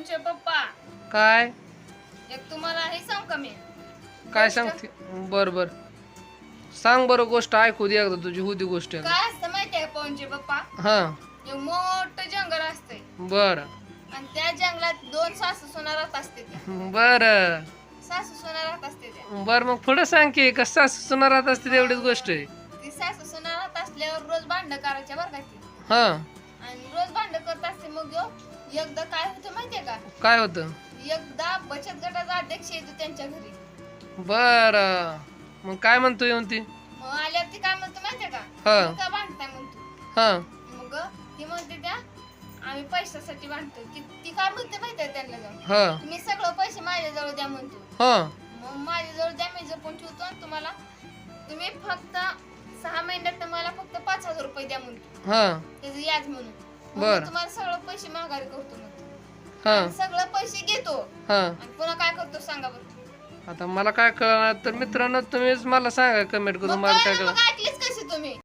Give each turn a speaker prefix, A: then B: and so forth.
A: पवनचे पप्पा.
B: काय?
A: एक तुम्हाला हे सांग का मी?
B: काय सांगते? बर बर. सांग बरं गोष्ट ऐकू दे एकदा तुझी होती गोष्ट
A: काय असतं माहितीये का पवनचे पप्पा?
B: हा.
A: एक मोठं जंगल असतंय.
B: बर.
A: आणि त्या जंगलात दोन सासू सुना राहत असते त्या.
B: बर.
A: सासू सुना राहत असते त्या.
B: बर मग पुढं सांग की कसं सुना राहत असते तेवढीच गोष्ट आहे.
A: ती सासू सुना राहत असल्यावर रोज भांडण करायच्या बरं का ती.
B: हा.
A: आणि रोज भांडण करत असते मग ह्यो एकदा काय होतं माहितीये का?
B: काय होतं?
A: एकदा बचत गटाचा अध्यक्ष येतो त्यांच्या घरी.
B: बर. मग काय म्हणतो येऊन ती?
A: मग आल्यावर ती काय म्हणतो माहितीये का?
B: हा.
A: तुम्ही का भांडताय म्हणतो.
B: हा.
A: मग ती म्हणते त्या आम्ही पैशासाठी भांडतो ती ती काय म्हणते माहितीये त्यांना जाऊन?
B: हा.
A: तुम्ही सगळं पैसे माझ्याजवळ द्या म्हणतो.
B: हा.
A: मग माझ्याजवळ द्या मी जपून ठेवतो आणि तुम्हाला तुम्ही फक्त सहा महिन्यात मला फक्त पाच हजार रुपये द्या म्हणतो.
B: हा.
A: त्याचं याज म्हणून.
B: बरं.
A: तुम्हाला सगळं पैसे माघारी करतो
B: हा.
A: सगळं पैसे घेतो.
B: हा.
A: आणि पुन्हा काय करतो सांगा बरं.
B: आता मला काय कळणार? तर मित्रांनो तुम्हीच मला सांगा कमेंट करून
A: मग
B: मला काय
A: कळलं? मग